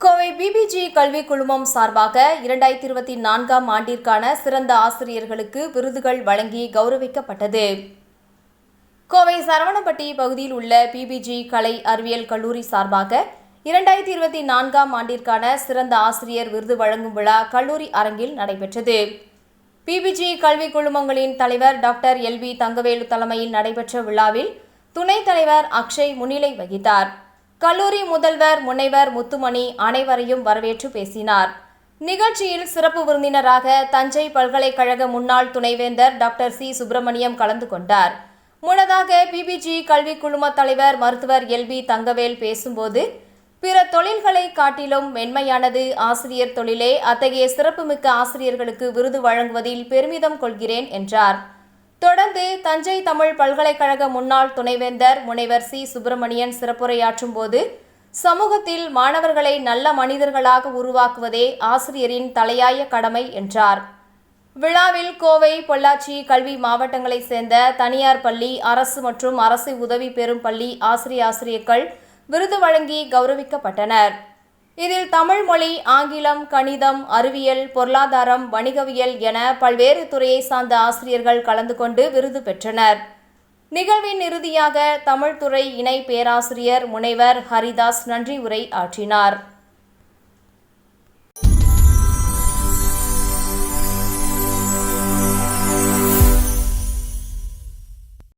Kovai PPG கல்விக் குழுமம் சார்பாக இரண்டாயிரத்தி இருபத்தி நான்காம் ஆண்டிற்கான சிறந்த ஆசிரியர்களுக்கு விருதுகள் வழங்கி கௌரவிக்கப்பட்டது. கோவை சரவணப்பட்டி பகுதியில் உள்ள பிபிஜி கலை அறிவியல் கல்லூரி சார்பாக இரண்டாயிரத்தி இருபத்தி நான்காம் ஆண்டிற்கான சிறந்த ஆசிரியர் விருது வழங்கும் விழா கல்லூரி அரங்கில் நடைபெற்றது. பிபிஜி கல்வி குழுமங்களின் தலைவர் டாக்டர் எல்வி தங்கவேலு தலைமையில் நடைபெற்ற விழாவில் துணைத் தலைவர் அக்ஷய் முன்னிலை வகித்தார். கல்லூரி முதல்வர் முனைவர் முத்துமணி அனைவரையும் வரவேற்று பேசினார். நிகழ்ச்சியில் சிறப்பு விருந்தினராக தஞ்சை பல்கலைக்கழக முன்னாள் துணைவேந்தர் டாக்டர் சி. சுப்பிரமணியம் கலந்து கொண்டார். முன்னதாக பிபிஜி கல்வி குழும தலைவர் மருத்துவர் எல்பி தங்கவேல் பேசும்போது பிற தொழில்களை காட்டிலும் மென்மையானது ஆசிரியர் தொழிலே அத்தகைய சிறப்புமிக்க ஆசிரியர்களுக்கு விருது வழங்குவதில் பெருமிதம் கொள்கிறேன் என்றார். தொடர்ந்து தஞ்சை தமிழ் பல்கலைக்கழக முன்னாள் துணைவேந்தர் முனைவர் சி. சுப்பிரமணியன் சிறப்புரையாற்றும் போது சமூகத்தில் மாணவர்களை நல்ல மனிதர்களாக உருவாக்குவதே ஆசிரியரின் தலையாய கடமை என்றார். விழாவில் கோவை பொள்ளாச்சி கல்வி மாவட்டங்களைச் சேர்ந்த தனியார் பள்ளி அரசு மற்றும் அரசு உதவி பெறும் பள்ளி ஆசிரிய ஆசிரியர்கள் விருது வழங்கி கௌரவிக்கப்பட்டனர். இதில் தமிழ் மொழி ஆங்கிலம் கணிதம் அறிவியல் பொருளாதாரம் வணிகவியல் என பல்வேறு துறையை சார்ந்த ஆசிரியர்கள் கலந்து கொண்டு விருது பெற்றனர். நிகழ்வின் இறுதியாக தமிழ்துறை இணை பேராசிரியர் முனைவர் ஹரிதாஸ் நன்றி உரை ஆற்றினார்.